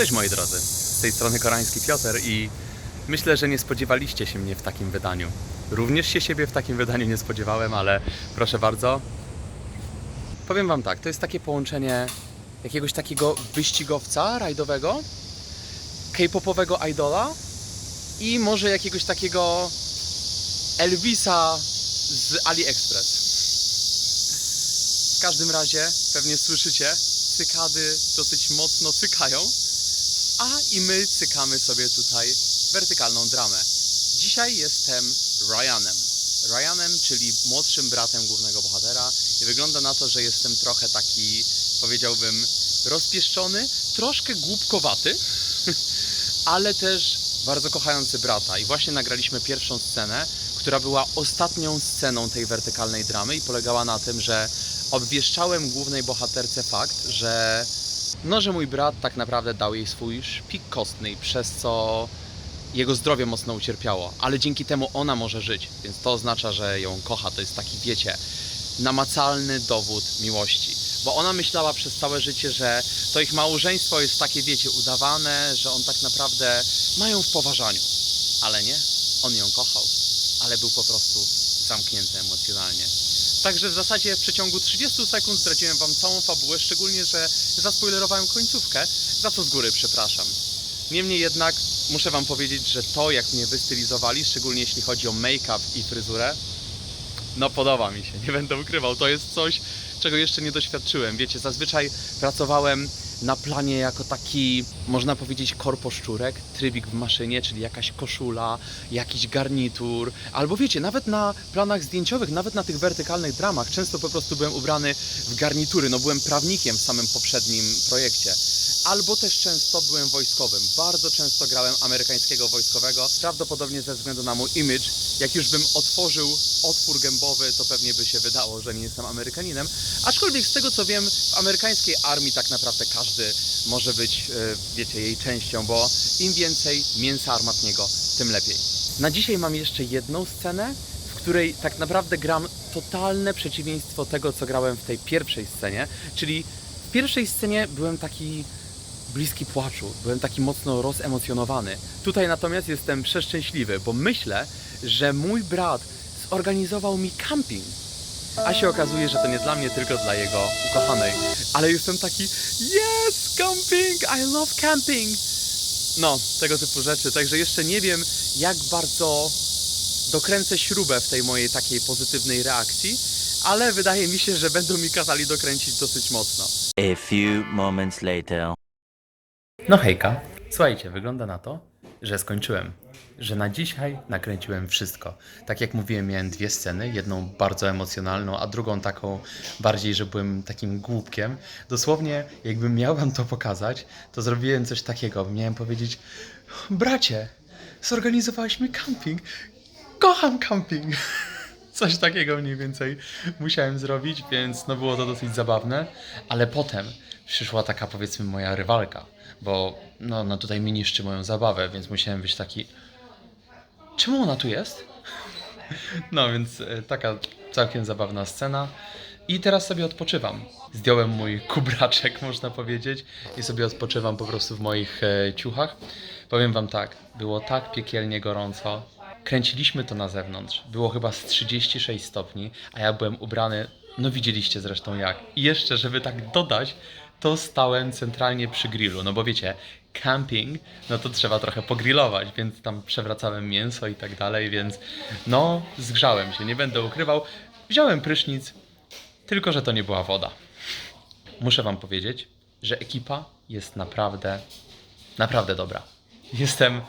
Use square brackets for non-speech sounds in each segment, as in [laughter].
Cześć moi drodzy, z tej strony koreański Piotr i myślę, że nie spodziewaliście się mnie w takim wydaniu. Również się siebie w takim wydaniu nie spodziewałem, ale proszę bardzo. Powiem wam tak, to jest takie połączenie jakiegoś takiego wyścigowca rajdowego, k-popowego idola i może jakiegoś takiego Elvisa z AliExpress. W każdym razie, pewnie słyszycie, cykady dosyć mocno cykają, a i my cykamy sobie tutaj wertykalną dramę. Dzisiaj jestem Ryanem. Ryanem, czyli młodszym bratem głównego bohatera i wygląda na to, że jestem trochę taki, powiedziałbym, rozpieszczony, troszkę głupkowaty, [laughs] ale też bardzo kochający brata. I właśnie nagraliśmy pierwszą scenę, która była ostatnią sceną tej wertykalnej dramy i polegała na tym, że obwieszczałem głównej bohaterce fakt, że no, że mój brat tak naprawdę dał jej swój szpik kostny, przez co jego zdrowie mocno ucierpiało, ale dzięki temu ona może żyć, więc to oznacza, że ją kocha. To jest taki, wiecie, namacalny dowód miłości. Bo ona myślała przez całe życie, że to ich małżeństwo jest takie, wiecie, udawane, że on tak naprawdę mają w poważaniu. Ale nie, on ją kochał, ale był po prostu zamknięty emocjonalnie. Także w zasadzie w przeciągu 30 sekund zdradziłem Wam całą fabułę, szczególnie, że zaspoilerowałem końcówkę, za co z góry przepraszam. Niemniej jednak muszę Wam powiedzieć, że to jak mnie wystylizowali, szczególnie jeśli chodzi o make-up i fryzurę, no podoba mi się, nie będę ukrywał. To jest coś, czego jeszcze nie doświadczyłem. Wiecie, zazwyczaj pracowałem na planie jako taki, można powiedzieć, korposzczurek, trybik w maszynie, czyli jakaś koszula, jakiś garnitur, albo wiecie, nawet na planach zdjęciowych, nawet na tych wertykalnych dramach, często po prostu byłem ubrany w garnitury, no byłem prawnikiem w samym poprzednim projekcie. Albo też często byłem wojskowym. Bardzo często grałem amerykańskiego wojskowego, prawdopodobnie ze względu na mój image. Jak już bym otworzył otwór gębowy, to pewnie by się wydało, że nie jestem Amerykaninem. Aczkolwiek z tego co wiem, w amerykańskiej armii tak naprawdę każdy może być, e, wiecie, jej częścią, bo im więcej mięsa armatniego, tym lepiej. Na dzisiaj mam jeszcze jedną scenę, w której tak naprawdę gram totalne przeciwieństwo tego, co grałem w tej pierwszej scenie, czyli w pierwszej scenie byłem taki bliski płaczu, byłem taki mocno rozemocjonowany. Tutaj natomiast jestem przeszczęśliwy, bo myślę, że mój brat zorganizował mi camping. A się okazuje, że to nie dla mnie, tylko dla jego ukochanej. Ale jestem taki, yes, camping, I love camping. No, tego typu rzeczy. Także jeszcze nie wiem, jak bardzo dokręcę śrubę w tej mojej takiej pozytywnej reakcji, ale wydaje mi się, że będą mi kazali dokręcić dosyć mocno. A few moments later. No hejka, słuchajcie, wygląda na to, że skończyłem. Że na dzisiaj nakręciłem wszystko. Tak jak mówiłem, miałem dwie sceny, jedną bardzo emocjonalną, a drugą taką bardziej, że byłem takim głupkiem. Dosłownie, jakbym miał wam to pokazać, to zrobiłem coś takiego. Miałem powiedzieć, bracie, zorganizowałeś mi camping. Kocham camping. [laughs] Coś takiego mniej więcej musiałem zrobić, więc no było to dosyć zabawne, ale potem przyszła taka powiedzmy moja rywalka, bo no, no tutaj mi niszczy moją zabawę, więc musiałem być taki czemu ona tu jest? [laughs] No więc e, taka całkiem zabawna scena. I teraz sobie odpoczywam. Zdjąłem mój kubraczek, [laughs] można powiedzieć, i sobie odpoczywam po prostu w moich e, ciuchach. Powiem wam tak, było tak piekielnie gorąco. Kręciliśmy to na zewnątrz. Było chyba z 36 stopni, a ja byłem ubrany, no widzieliście zresztą jak. I jeszcze, żeby tak dodać, to stałem centralnie przy grillu, no bo wiecie, camping, no to trzeba trochę pogrillować, więc tam przewracałem mięso i tak dalej, więc no zgrzałem się, nie będę ukrywał. Wziąłem prysznic, tylko że to nie była woda. Muszę wam powiedzieć, że ekipa jest naprawdę, naprawdę dobra. Jestem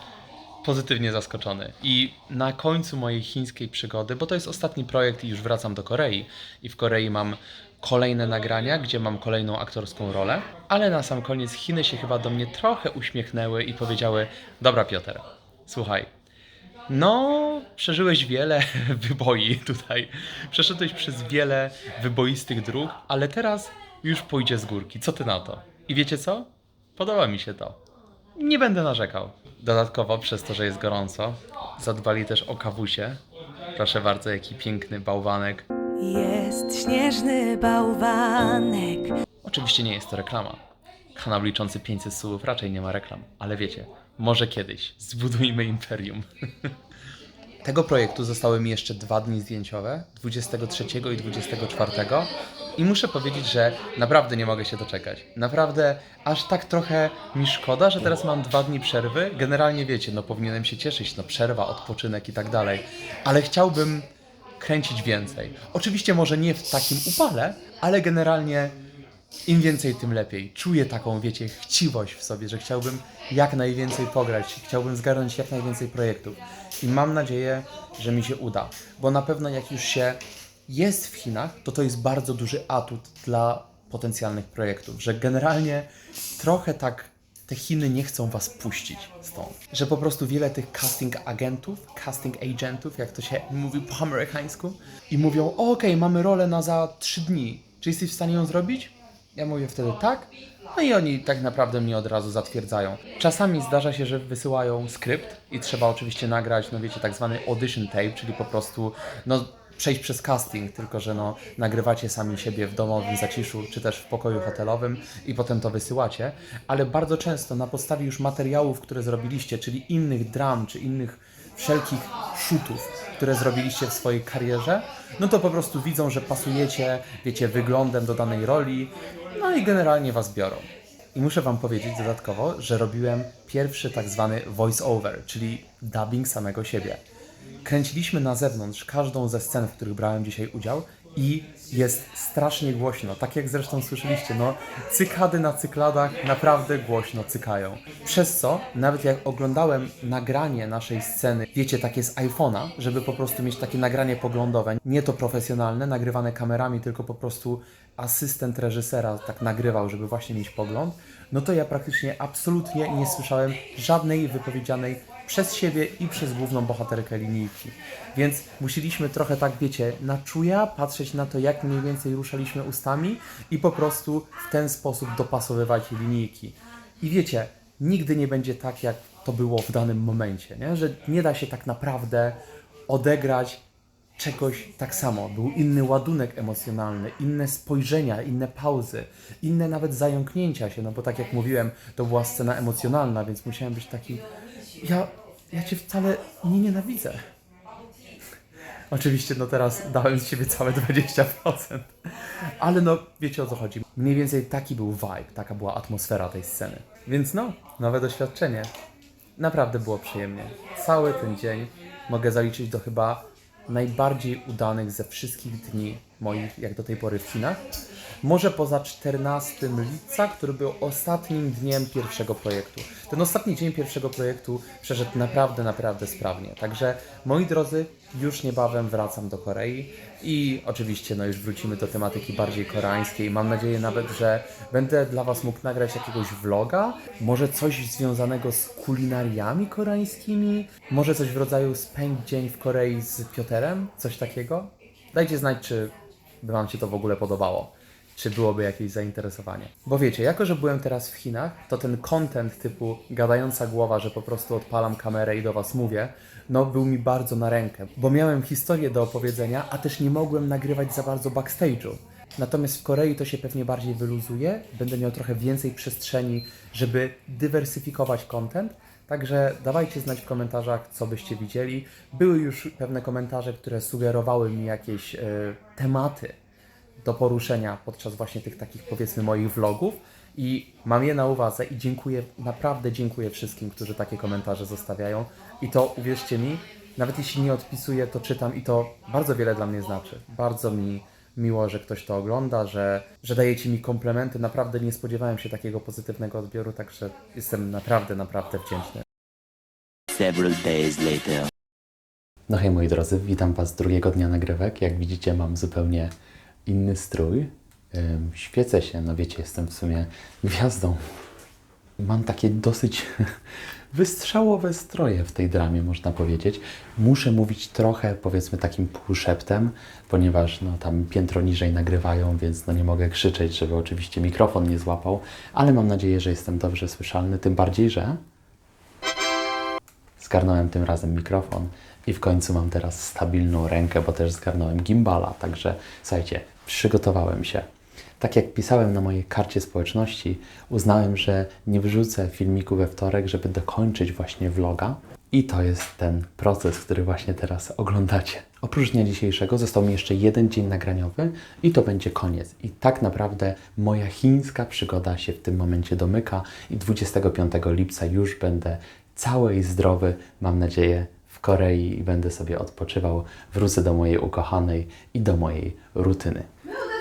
pozytywnie zaskoczony. I na końcu mojej chińskiej przygody, bo to jest ostatni projekt i już wracam do Korei, i w Korei mam kolejne nagrania, gdzie mam kolejną aktorską rolę, ale na sam koniec Chiny się chyba do mnie trochę uśmiechnęły i powiedziały: Dobra, Piotr, słuchaj. No, przeżyłeś wiele [laughs] wyboi tutaj. Przeszedłeś przez wiele wyboistych dróg, ale teraz już pójdzie z górki. Co ty na to? I wiecie co? Podoba mi się to nie będę narzekał. Dodatkowo przez to, że jest gorąco, zadbali też o kawusie. Proszę bardzo, jaki piękny bałwanek. Jest śnieżny bałwanek. Oczywiście nie jest to reklama. Kanał liczący 500 słów raczej nie ma reklam, ale wiecie, może kiedyś zbudujmy imperium. [laughs] Tego projektu zostały mi jeszcze dwa dni zdjęciowe, 23 i 24. I muszę powiedzieć, że naprawdę nie mogę się doczekać. Naprawdę aż tak trochę mi szkoda, że teraz mam dwa dni przerwy. Generalnie wiecie, no powinienem się cieszyć, no przerwa, odpoczynek i tak dalej. Ale chciałbym kręcić więcej. Oczywiście może nie w takim upale, ale generalnie im więcej, tym lepiej. Czuję taką, wiecie, chciwość w sobie, że chciałbym jak najwięcej pograć, chciałbym zgarnąć jak najwięcej projektów. I mam nadzieję, że mi się uda, bo na pewno jak już się jest w Chinach, to to jest bardzo duży atut dla potencjalnych projektów, że generalnie trochę tak te Chiny nie chcą was puścić stąd. Że po prostu wiele tych casting agentów, casting agentów, jak to się mówi po amerykańsku, i mówią: Okej, mamy rolę na za trzy dni. Czy jesteś w stanie ją zrobić? Ja mówię wtedy tak. No i oni tak naprawdę mnie od razu zatwierdzają. Czasami zdarza się, że wysyłają skrypt i trzeba oczywiście nagrać, no wiecie, tak zwany audition tape, czyli po prostu no, przejść przez casting, tylko że no, nagrywacie sami siebie w domowym zaciszu, czy też w pokoju hotelowym i potem to wysyłacie, ale bardzo często na podstawie już materiałów, które zrobiliście, czyli innych dram, czy innych wszelkich shootów, które zrobiliście w swojej karierze, no to po prostu widzą, że pasujecie, wiecie, wyglądem do danej roli, no i generalnie was biorą. I muszę wam powiedzieć dodatkowo, że robiłem pierwszy tak zwany voice over, czyli dubbing samego siebie. Kręciliśmy na zewnątrz każdą ze scen, w których brałem dzisiaj udział i jest strasznie głośno. Tak jak zresztą słyszeliście, no cykady na cykladach naprawdę głośno cykają. Przez co, nawet jak oglądałem nagranie naszej sceny, wiecie, takie z iPhone'a, żeby po prostu mieć takie nagranie poglądowe, nie to profesjonalne, nagrywane kamerami, tylko po prostu asystent reżysera tak nagrywał, żeby właśnie mieć pogląd, no to ja praktycznie absolutnie nie słyszałem żadnej wypowiedzianej przez siebie i przez główną bohaterkę linijki. Więc musieliśmy trochę tak, wiecie, na czuja patrzeć na to, jak mniej więcej ruszaliśmy ustami i po prostu w ten sposób dopasowywać linijki. I wiecie, nigdy nie będzie tak, jak to było w danym momencie, nie? że nie da się tak naprawdę odegrać czegoś tak samo. Był inny ładunek emocjonalny, inne spojrzenia, inne pauzy, inne nawet zająknięcia się, no bo tak jak mówiłem, to była scena emocjonalna, więc musiałem być taki. Ja, ja cię wcale nie nienawidzę. Oczywiście, no teraz dałem z siebie całe 20%. Ale no, wiecie o co chodzi. Mniej więcej taki był vibe, taka była atmosfera tej sceny. Więc no, nowe doświadczenie. Naprawdę było przyjemnie. Cały ten dzień mogę zaliczyć do chyba najbardziej udanych ze wszystkich dni moich, jak do tej pory w Chinach. Może poza 14 lipca, który był ostatnim dniem pierwszego projektu. Ten ostatni dzień pierwszego projektu przeszedł naprawdę, naprawdę sprawnie. Także moi drodzy, już niebawem wracam do Korei i oczywiście no już wrócimy do tematyki bardziej koreańskiej. Mam nadzieję nawet, że będę dla Was mógł nagrać jakiegoś vloga, może coś związanego z kulinariami koreańskimi, może coś w rodzaju spędź dzień w Korei z Pioterem, coś takiego. Dajcie znać, czy by Wam się to w ogóle podobało. Czy byłoby jakieś zainteresowanie? Bo wiecie, jako że byłem teraz w Chinach, to ten content typu gadająca głowa, że po prostu odpalam kamerę i do Was mówię, no był mi bardzo na rękę, bo miałem historię do opowiedzenia, a też nie mogłem nagrywać za bardzo backstage'u. Natomiast w Korei to się pewnie bardziej wyluzuje, będę miał trochę więcej przestrzeni, żeby dywersyfikować content. Także dawajcie znać w komentarzach, co byście widzieli. Były już pewne komentarze, które sugerowały mi jakieś e, tematy do poruszenia podczas właśnie tych takich powiedzmy moich vlogów i mam je na uwadze i dziękuję, naprawdę dziękuję wszystkim, którzy takie komentarze zostawiają i to uwierzcie mi, nawet jeśli nie odpisuję, to czytam i to bardzo wiele dla mnie znaczy. Bardzo mi miło, że ktoś to ogląda, że, że dajecie mi komplementy. Naprawdę nie spodziewałem się takiego pozytywnego odbioru, także jestem naprawdę, naprawdę wdzięczny. Several days later. No hej moi drodzy, witam Was drugiego dnia nagrywek. Jak widzicie mam zupełnie inny strój. Ym, Świecę się, no wiecie, jestem w sumie gwiazdą. Mam takie dosyć [laughs] wystrzałowe stroje w tej dramie, można powiedzieć. Muszę mówić trochę, powiedzmy, takim półszeptem, ponieważ no, tam piętro niżej nagrywają, więc no, nie mogę krzyczeć, żeby oczywiście mikrofon nie złapał, ale mam nadzieję, że jestem dobrze słyszalny, tym bardziej, że Zgarnąłem tym razem mikrofon i w końcu mam teraz stabilną rękę, bo też zgarnąłem gimbala. Także słuchajcie, przygotowałem się. Tak jak pisałem na mojej karcie społeczności, uznałem, że nie wrzucę filmiku we wtorek, żeby dokończyć właśnie vloga. I to jest ten proces, który właśnie teraz oglądacie. Oprócz dnia dzisiejszego został mi jeszcze jeden dzień nagraniowy i to będzie koniec. I tak naprawdę moja chińska przygoda się w tym momencie domyka i 25 lipca już będę cały i zdrowy, mam nadzieję, w Korei i będę sobie odpoczywał. Wrócę do mojej ukochanej i do mojej rutyny.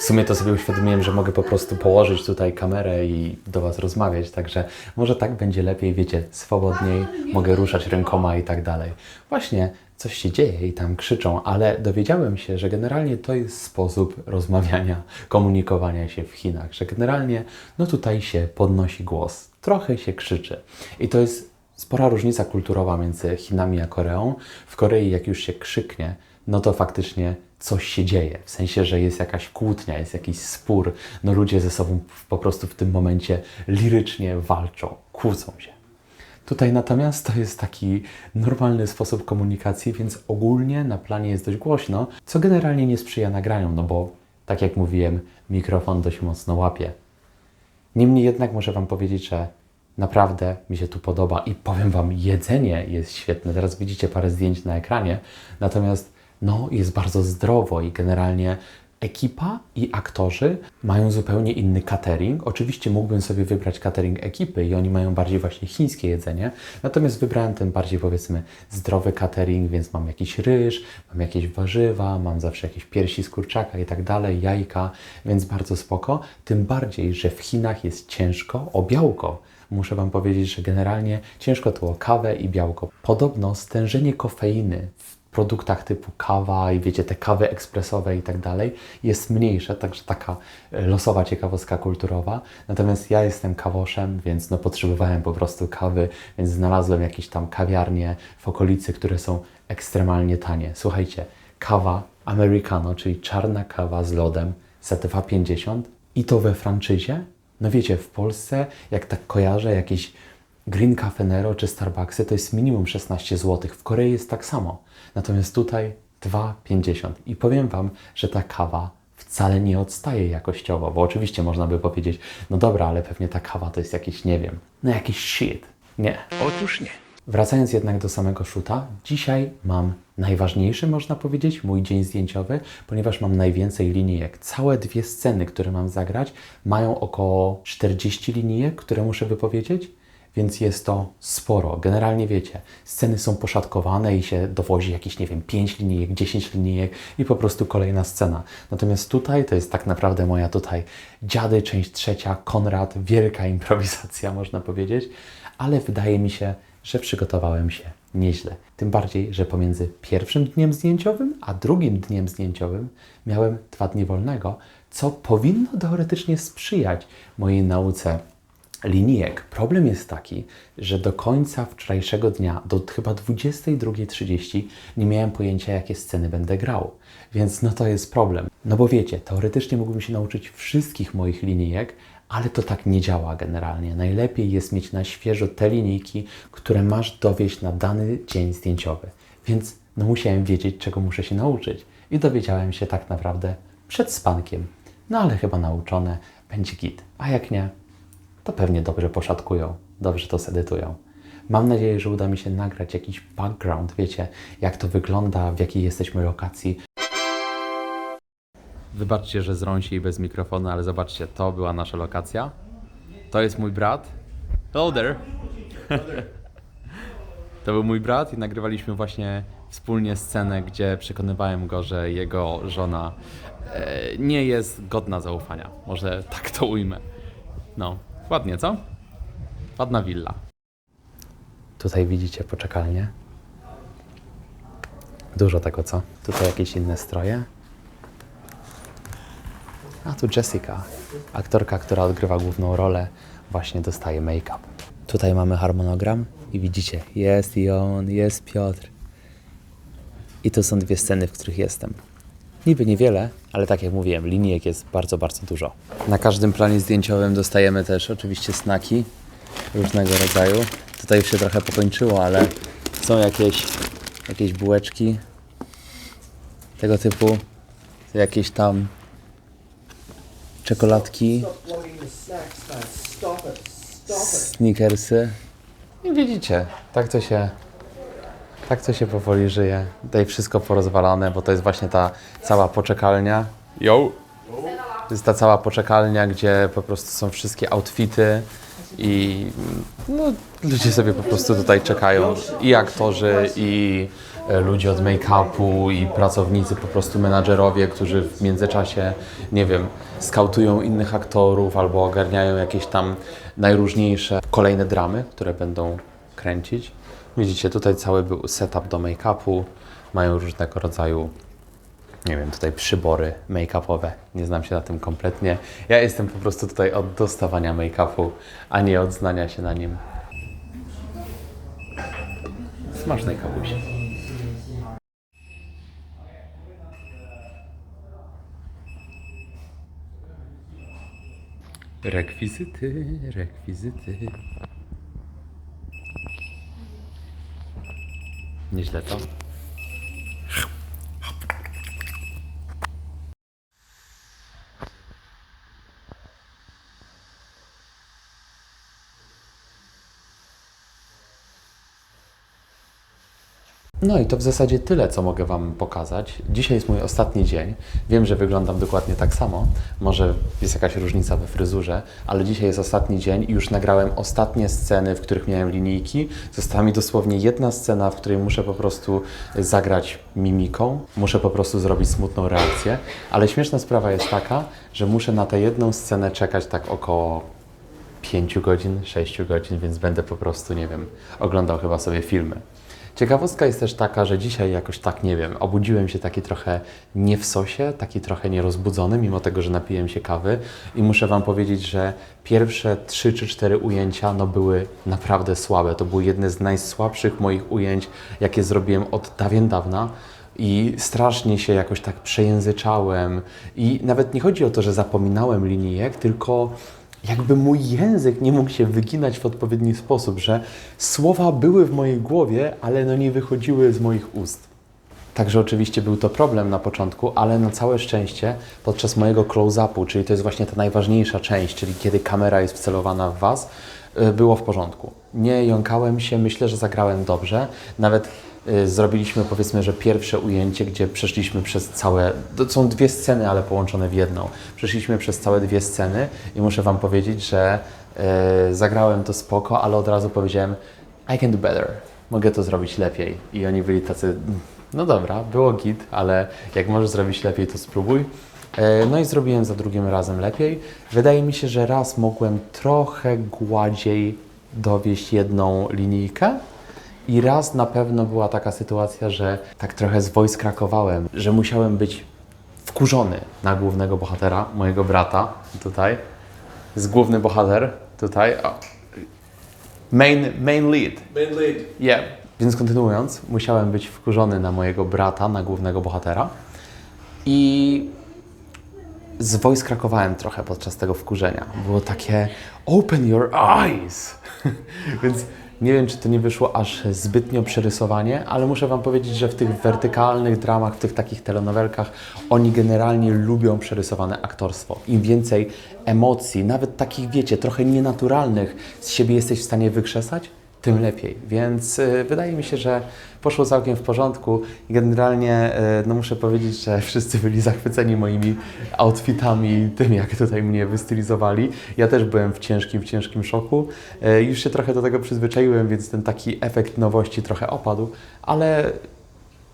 W sumie to sobie uświadomiłem, że mogę po prostu położyć tutaj kamerę i do Was rozmawiać, także może tak będzie lepiej, wiecie, swobodniej, mogę ruszać rękoma i tak dalej. Właśnie coś się dzieje i tam krzyczą, ale dowiedziałem się, że generalnie to jest sposób rozmawiania, komunikowania się w Chinach, że generalnie no tutaj się podnosi głos, trochę się krzyczy. I to jest spora różnica kulturowa między Chinami a Koreą. W Korei jak już się krzyknie, no to faktycznie coś się dzieje. W sensie, że jest jakaś kłótnia, jest jakiś spór. No ludzie ze sobą po prostu w tym momencie lirycznie walczą, kłócą się. Tutaj natomiast to jest taki normalny sposób komunikacji, więc ogólnie na planie jest dość głośno, co generalnie nie sprzyja nagraniom, no bo tak jak mówiłem, mikrofon dość mocno łapie. Niemniej jednak muszę Wam powiedzieć, że naprawdę mi się tu podoba i powiem Wam, jedzenie jest świetne. Teraz widzicie parę zdjęć na ekranie, natomiast no, jest bardzo zdrowo i generalnie ekipa i aktorzy mają zupełnie inny catering. Oczywiście mógłbym sobie wybrać catering ekipy i oni mają bardziej właśnie chińskie jedzenie, natomiast wybrałem ten bardziej powiedzmy zdrowy catering, więc mam jakiś ryż, mam jakieś warzywa, mam zawsze jakieś piersi z kurczaka i tak dalej, jajka, więc bardzo spoko. Tym bardziej, że w Chinach jest ciężko o białko. Muszę Wam powiedzieć, że generalnie ciężko tu o kawę i białko. Podobno stężenie kofeiny w produktach typu kawa i wiecie, te kawy ekspresowe i tak dalej jest mniejsze, także taka e, losowa ciekawostka kulturowa. Natomiast ja jestem kawoszem, więc no potrzebowałem po prostu kawy, więc znalazłem jakieś tam kawiarnie w okolicy, które są ekstremalnie tanie. Słuchajcie, kawa americano, czyli czarna kawa z lodem za 2,50 i to we franczyzie. No wiecie, w Polsce, jak tak kojarzę, jakieś Green Cafe Nero czy Starbucksy to jest minimum 16 zł. W Korei jest tak samo. Natomiast tutaj 2,50. I powiem Wam, że ta kawa wcale nie odstaje jakościowo, bo oczywiście można by powiedzieć, no dobra, ale pewnie ta kawa to jest jakiś, nie wiem, no jakiś shit. Nie. Otóż nie. Wracając jednak do samego shoota, dzisiaj mam najważniejszy, można powiedzieć, mój dzień zdjęciowy, ponieważ mam najwięcej linijek. Całe dwie sceny, które mam zagrać, mają około 40 linijek, które muszę wypowiedzieć, więc jest to sporo. Generalnie wiecie, sceny są poszatkowane i się dowozi jakieś, nie wiem, 5 linijek, 10 linijek i po prostu kolejna scena. Natomiast tutaj to jest tak naprawdę moja tutaj dziady, część trzecia, Konrad, wielka improwizacja, [laughs] można powiedzieć, ale wydaje mi się, że przygotowałem się nieźle. Tym bardziej, że pomiędzy pierwszym dniem zdjęciowym a drugim dniem zdjęciowym miałem dwa dni wolnego, co powinno teoretycznie sprzyjać mojej nauce linijek. Problem jest taki, że do końca wczorajszego dnia, do chyba 22.30 nie miałem pojęcia, jakie sceny będę grał. Więc no to jest problem. No bo wiecie, teoretycznie mógłbym się nauczyć wszystkich moich linijek, ale to tak nie działa generalnie. Najlepiej jest mieć na świeżo te linijki, które masz dowieść na dany dzień zdjęciowy. Więc no musiałem wiedzieć, czego muszę się nauczyć. I dowiedziałem się tak naprawdę przed spankiem. No ale chyba nauczone będzie git. A jak nie, to pewnie dobrze poszatkują, dobrze to sedytują. Mam nadzieję, że uda mi się nagrać jakiś background, wiecie, jak to wygląda, w jakiej jesteśmy lokacji. Wybaczcie, że zrąę się i bez mikrofonu, ale zobaczcie, to była nasza lokacja. To jest mój brat. Hello there. [laughs] to był mój brat i nagrywaliśmy właśnie wspólnie scenę, gdzie przekonywałem go, że jego żona e, nie jest godna zaufania. Może tak to ujmę. No, ładnie, co? Ładna willa. Tutaj widzicie poczekalnię. Dużo tego, co? Tutaj jakieś inne stroje. A tu Jessica, aktorka, która odgrywa główną rolę, właśnie dostaje make-up. Tutaj mamy harmonogram i widzicie, jest i on, jest Piotr. I to są dwie sceny, w których jestem. Niby niewiele, ale tak jak mówiłem, linijek jest bardzo, bardzo dużo. Na każdym planie zdjęciowym dostajemy też oczywiście snaki różnego rodzaju. Tutaj już się trochę pokończyło, ale są jakieś, jakieś bułeczki tego typu, jakieś tam czekoladki, sneakersy. I widzicie, tak to się, tak to się powoli żyje. Tutaj wszystko porozwalane, bo to jest właśnie ta cała poczekalnia. Yo! To jest ta cała poczekalnia, gdzie po prostu są wszystkie outfity i no, ludzie sobie po prostu tutaj czekają. I aktorzy, i e, ludzie od make-upu, i pracownicy, po prostu menadżerowie, którzy w międzyczasie, nie wiem, skautują innych aktorów albo ogarniają jakieś tam najróżniejsze kolejne dramy, które będą kręcić. Widzicie, tutaj cały był setup do make-upu. Mają różnego rodzaju nie wiem, tutaj przybory make-upowe. Nie znam się na tym kompletnie. Ja jestem po prostu tutaj od dostawania make-upu, a nie od znania się na nim. Smacznej kapusi. Rekwizyty, rekwizyty. Nieźle No i to w zasadzie tyle, co mogę Wam pokazać. Dzisiaj jest mój ostatni dzień. Wiem, że wyglądam dokładnie tak samo. Może jest jakaś różnica we fryzurze, ale dzisiaj jest ostatni dzień i już nagrałem ostatnie sceny, w których miałem linijki. Została mi dosłownie jedna scena, w której muszę po prostu zagrać mimiką. Muszę po prostu zrobić smutną reakcję. Ale śmieszna sprawa jest taka, że muszę na tę jedną scenę czekać tak około 5 godzin, 6 godzin, więc będę po prostu, nie wiem, oglądał chyba sobie filmy. Ciekawostka jest też taka, że dzisiaj jakoś tak, nie wiem, obudziłem się taki trochę nie w sosie, taki trochę nierozbudzony, mimo tego, że napiłem się kawy. I muszę Wam powiedzieć, że pierwsze 3 czy 4 ujęcia no były naprawdę słabe. To były jedne z najsłabszych moich ujęć, jakie zrobiłem od dawien dawna. I strasznie się jakoś tak przejęzyczałem. I nawet nie chodzi o to, że zapominałem linijek, tylko jakby mój język nie mógł się wyginać w odpowiedni sposób, że słowa były w mojej głowie, ale no nie wychodziły z moich ust. Także oczywiście był to problem na początku, ale na całe szczęście podczas mojego close-upu, czyli to jest właśnie ta najważniejsza część, czyli kiedy kamera jest wcelowana w Was, y, było w porządku. Nie jąkałem się, myślę, że zagrałem dobrze. Nawet y, zrobiliśmy powiedzmy, że pierwsze ujęcie, gdzie przeszliśmy przez całe, to są dwie sceny, ale połączone w jedną. Przeszliśmy przez całe dwie sceny i muszę Wam powiedzieć, że y, zagrałem to spoko, ale od razu powiedziałem I can do better. Mogę to zrobić lepiej. I oni byli tacy, "Mm, no dobra, było git, ale jak możesz zrobić lepiej, to spróbuj. E, No i zrobiłem za drugim razem lepiej. Wydaje mi się, że raz mogłem trochę gładziej dowieść jedną linijkę. I raz na pewno była taka sytuacja, że tak trochę zwojskrakowałem, że musiałem być wkurzony na głównego bohatera, mojego brata tutaj. Z główny bohater tutaj. O. Main, main lead. Main lead. Yeah. Więc kontynuując, musiałem być wkurzony na mojego brata, na głównego bohatera. I zwojskrakowałem trochę podczas tego wkurzenia. Było takie open your eyes. [laughs] Więc nie wiem, czy to nie wyszło aż zbytnio przerysowanie, ale muszę Wam powiedzieć, że w tych wertykalnych dramach, w tych takich telenowelkach, oni generalnie lubią przerysowane aktorstwo. Im więcej emocji, nawet takich, wiecie, trochę nienaturalnych z siebie jesteś w stanie wykrzesać, tym lepiej. Więc y, wydaje mi się, że poszło całkiem w porządku i generalnie y, no muszę powiedzieć, że [laughs] wszyscy byli zachwyceni moimi outfitami, tym jak tutaj mnie wystylizowali. Ja też byłem w ciężkim, w ciężkim szoku. Y, już się trochę do tego przyzwyczaiłem, więc ten taki efekt nowości trochę opadł, ale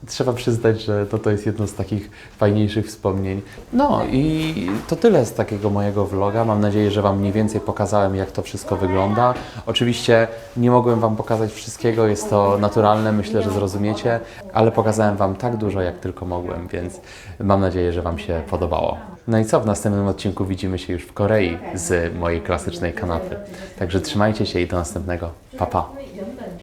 trzeba przyznać, że to, to jest jedno z takich fajniejszych wspomnień. No i to tyle z takiego mojego vloga. Mam nadzieję, że Wam mniej więcej pokazałem, jak to wszystko wygląda. Oczywiście nie mogłem Wam pokazać wszystkiego, jest to naturalne, myślę, że zrozumiecie, ale pokazałem Wam tak dużo, jak tylko mogłem, więc mam nadzieję, że Wam się podobało. No i co, w następnym odcinku widzimy się już w Korei z mojej klasycznej kanapy. Także trzymajcie się i do następnego. Pa, pa.